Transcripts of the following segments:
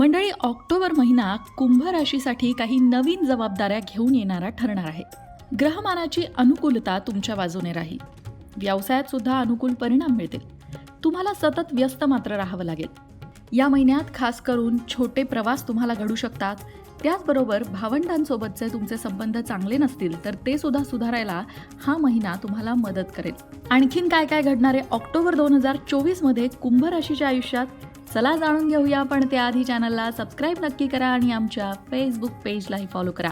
मंडळी ऑक्टोबर महिना कुंभ राशीसाठी काही नवीन जबाबदाऱ्या घेऊन येणारा ठरणार आहे. ग्रहमानाची अनुकूलता तुमच्या बाजूने राहील. व्यवसायात सुद्धा अनुकूल परिणाम मिळतील. तुम्हाला सतत व्यस्त मात्र राहावं लागेल. या महिन्यात खास करून छोटे प्रवास तुम्हाला घडू शकतात. त्याचबरोबर भावंडांसोबतचे तुमचे संबंध चांगले नसतील तर ते सुद्धा सुधारायला हा महिना तुम्हाला मदत करेल. आणखीन काय काय घडणारे ऑक्टोबर दोन हजार चोवीसमध्ये कुंभ राशीच्या आयुष्यात चला जाणून घेऊया. पण त्याआधी चॅनलला सबस्क्राईब नक्की करा आणि आमच्या फेसबुक पेजलाही फॉलो करा.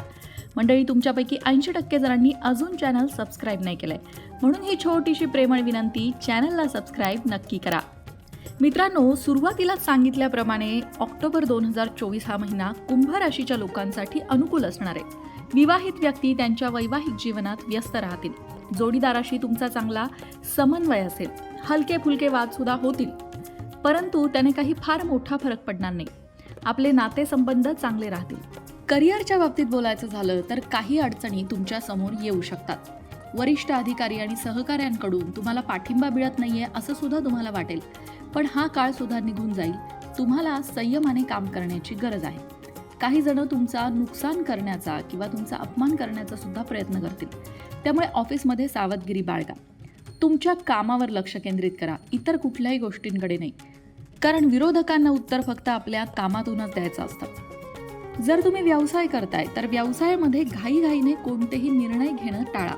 मंडळी तुमच्यापैकी ऐंशी टक्के जणांनी अजून चॅनल सबस्क्राईब नाही केलंय. म्हणून ही छोटीशी प्रेमळ विनंती चॅनलला सबस्क्राईब नक्की करा. मित्रांनो सुरुवातीलाच सांगितल्याप्रमाणे ऑक्टोबर दोन हजार चोवीस हा महिना कुंभ राशीच्या लोकांसाठी अनुकूल असणार आहे. विवाहित व्यक्ती त्यांच्या वैवाहिक जीवनात व्यस्त राहतील. जोडीदाराशी तुमचा चांगला समन्वय असेल. हलके फुलके वाद सुद्धा होतील. परंतु त्याने काही फार मोठा फरक पडणार नाही. आपले नातेसंबंध चांगले राहतील. करिअरच्या बाबतीत बोलायचं झालं तर काही अडचणी तुमच्यासमोर येऊ शकतात. वरिष्ठ अधिकारी आणि सहकाऱ्यांकडून तुम्हाला पाठिंबा मिळत नाहीये असं सुद्धा तुम्हाला वाटेल. पण हा काळ सुद्धा निघून जाईल. तुम्हाला संयमाने काम करण्याची गरज आहे. काही जण तुमचा नुकसान करण्याचा किंवा तुमचा अपमान करण्याचा सुद्धा प्रयत्न करतील. त्यामुळे ऑफिसमध्ये सावधगिरी बाळगा. तुमच्या कामावर लक्ष केंद्रित करा. इतर कुठल्याही गोष्टींकडे नाही. कारण विरोधकांना उत्तर फक्त आपल्या कामातूनच द्यायचं असतं. जर तुम्ही व्यवसाय करताय तर व्यवसायामध्ये घाईघाईने कोणतेही निर्णय घेणं टाळा.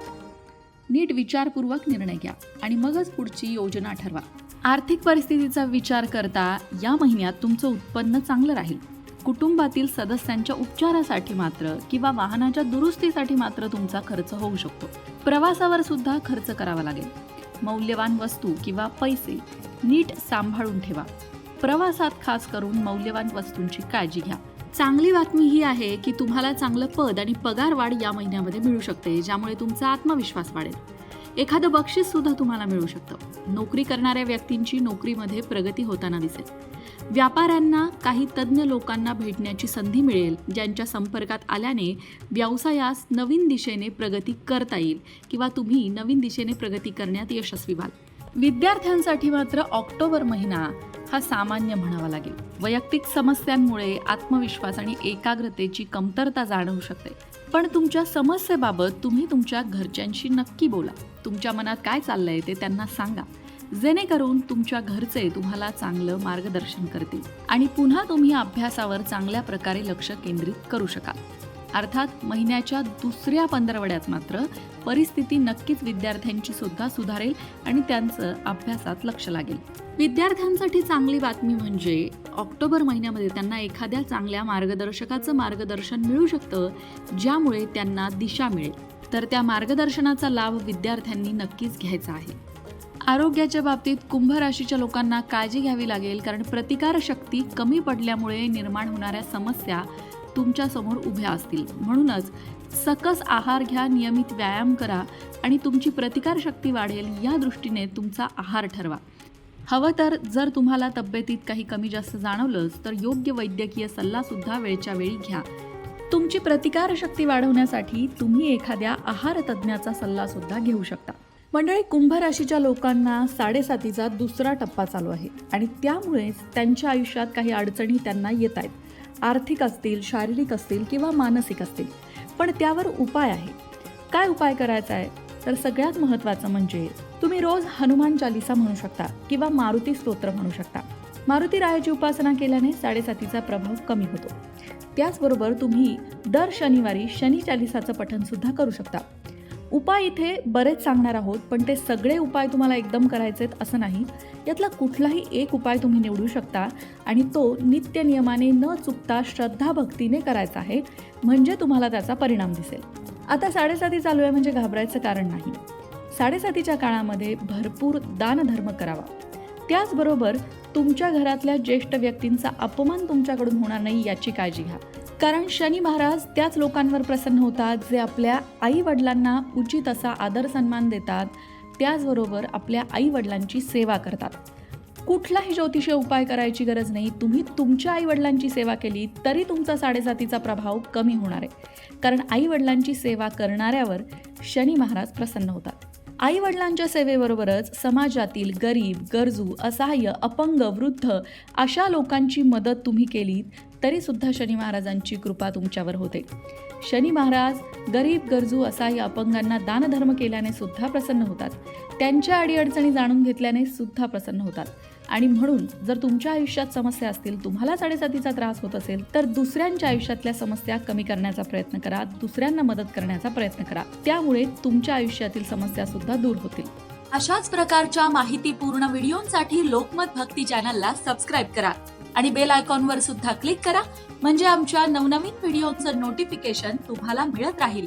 नीट विचारपूर्वक निर्णय घ्या आणि मगच पुढची योजना ठरवा. आर्थिक परिस्थितीचा विचार करता या महिन्यात तुमचं उत्पन्न चांगलं राहील. कुटुंबातील सदस्यांच्या उपचारासाठी मात्र किंवा वाहनाच्या दुरुस्तीसाठी मात्र तुमचा खर्च होऊ शकतो. प्रवासावर सुद्धा खर्च करावा लागेल. मौल्यवान वस्तू किंवा पैसे नीट सांभाळून ठेवा. प्रवासात खास करून मौल्यवान वस्तूंची काळजी घ्या. चांगली बातमी ही आहे की तुम्हाला चांगलं पद आणि पगार वाढ या महिन्यामध्ये मिळू शकते ज्यामुळे तुमचा आत्मविश्वास वाढेल. एखादं बक्षीस सुद्धा तुम्हाला मिळू शकतं. नोकरी करणाऱ्या व्यक्तींची नोकरीमध्ये प्रगती होताना दिसेल. व्यापाऱ्यांना काही तज्ज्ञ लोकांना भेटण्याची संधी मिळेल ज्यांच्या संपर्कात आल्याने व्यवसायास नवीन दिशेने प्रगती करता येईल किंवा तुम्ही नवीन दिशेने प्रगती करण्यात यशस्वी व्हाल. विद्यार्थ्यांसाठी मात्र ऑक्टोबर महिना हा सामान्य म्हणावा लागेल. वैयक्तिक समस्यांमुळे आत्मविश्वास आणि एकाग्रतेची कमतरता जाणवू शकते. पण तुमच्या समस्येबाबत तुम्ही तुमच्या घरच्यांशी नक्की बोला. तुमच्या मनात काय चाललंय ते त्यांना सांगा. जेणेकरून तुमच्या घरचे तुम्हाला चांगलं मार्गदर्शन करतील. आणि पुन्हा तुम्ही अभ्यासावर चांगल्या प्रकारे लक्ष केंद्रित करू शकाल. अर्थात महिन्याच्या दुसऱ्या पंधरवड्यात मात्र परिस्थिती नक्कीच विद्यार्थ्यांची सुद्धा सुधारेल आणि त्यांचं अभ्यासात लक्ष लागेल. विद्यार्थ्यांसाठी चांगली बातमी म्हणजे ऑक्टोबर महिन्यामध्ये त्यांना एखाद्या चांगल्या मार्गदर्शकाचं मार्गदर्शन मिळू शकतं ज्यामुळे त्यांना दिशा मिळेल. तर त्या मार्गदर्शनाचा लाभ विद्यार्थ्यांनी नक्कीच घ्यायचा आहे. आरोग्याच्या बाबतीत कुंभ राशीच्या लोकांना काळजी घ्यावी लागेल कारण प्रतिकारशक्ती कमी पडल्यामुळे निर्माण होणाऱ्या समस्या तुमच्यासमोर उभ्या असतील. म्हणूनच सकस आहार घ्या नियमित व्यायाम करा आणि तुमची प्रतिकारशक्ती वाढेल या दृष्टीने तुमचा आहार ठरवा. हवं तर जर तुम्हाला तब्येतीत काही कमी जास्त जाणवलंच तर योग्य वैद्यकीय सल्लासुद्धा वेळच्या वेळी घ्या. तुमची प्रतिकारशक्ती वाढवण्यासाठी तुम्ही एखाद्या आहार तज्ज्ञाचा सल्लासुद्धा घेऊ शकता. मंडळी कुंभ राशीच्या लोकांना साडेसातीचा दुसरा टप्पा चालू आहे आणि त्यामुळेच त्यांच्या आयुष्यात काही अडचणी त्यांना येत आहेत. आर्थिक असतील शारीरिक असतील किंवा मानसिक असतील. पण त्यावर उपाय आहे. काय उपाय करायचा आहे? तर सगळ्यात महत्त्वाचं म्हणजे तुम्ही रोज हनुमान चालिसा म्हणू शकता किंवा मारुती स्तोत्र म्हणू शकता. मारुती रायाची उपासना केल्याने साडेसातीचा प्रभाव कमी होतो. त्याचबरोबर तुम्ही दर शनिवारी शनी चालिसाचं पठन सुद्धा करू शकता. उपाय इथे बरेच सांगणार आहोत पण ते सगळे उपाय तुम्हाला एकदम करायचे आहेत असं नाही. यातला कुठलाही एक उपाय तुम्ही निवडू शकता आणि तो नित्य नियमाने न चुकता श्रद्धा भक्तीने करायचा आहे म्हणजे तुम्हाला त्याचा परिणाम दिसेल. आता साडेसाती चालू आहे म्हणजे घाबरायचं कारण नाही. साडेसातीच्या काळामध्ये भरपूर दानधर्म करावा. त्याचबरोबर तुमच्या घरातल्या ज्येष्ठ व्यक्तींचा अपमान तुमच्याकडून होणार नाही याची काळजी घ्या. कारण शनी महाराज त्याच लोकांवर प्रसन्न होतात जे आपल्या आई वडिलांना उचित असा आदर सन्मान देतात. त्याचबरोबर आपल्या आई वडिलांची सेवा करतात. कुठलाही ज्योतिषीय उपाय करायची गरज नाही. तुम्ही तुमच्या आई वडिलांची सेवा केली तरी तुमचा साडेसातीचा प्रभाव कमी होणार आहे. कारण आई वडिलांची सेवा करणाऱ्यावर शनी महाराज प्रसन्न होतात. आई वडिलांच्या सेवेबरोबरच समाजातील गरीब गरजू असहाय्य अपंग वृद्ध अशा लोकांची मदत तुम्ही केलीत तरी सुद्धा शनी महाराजांची कृपा तुमच्यावर होते. शनी महाराज गरीब गरजू असहाय्य अपंगांना दानधर्म केल्याने सुद्धा प्रसन्न होतात. त्यांच्या अडीअडचणी जाणून घेतल्याने सुद्धा प्रसन्न होतात. आणि म्हणून जर तुमच्या आयुष्यात समस्या असतील तुम्हाला साडेसातीचा त्रास होत असेल तर दुसऱ्यांच्या आयुष्यातल्या समस्या कमी करण्याचा प्रयत्न करा दुसऱ्यांना मदत करण्याचा प्रयत्न करा. त्यामुळे तुमच्या आयुष्यातील समस्या सुद्धा दूर होतील. अशाच प्रकारच्या माहितीपूर्ण व्हिडिओंसाठी लोकमत भक्ती चॅनलला सबस्क्राईब करा आणि बेल आयकॉनवर सुद्धा क्लिक करा म्हणजे आमच्या नवनवीन व्हिडिओचं नोटिफिकेशन तुम्हाला मिळत राहील.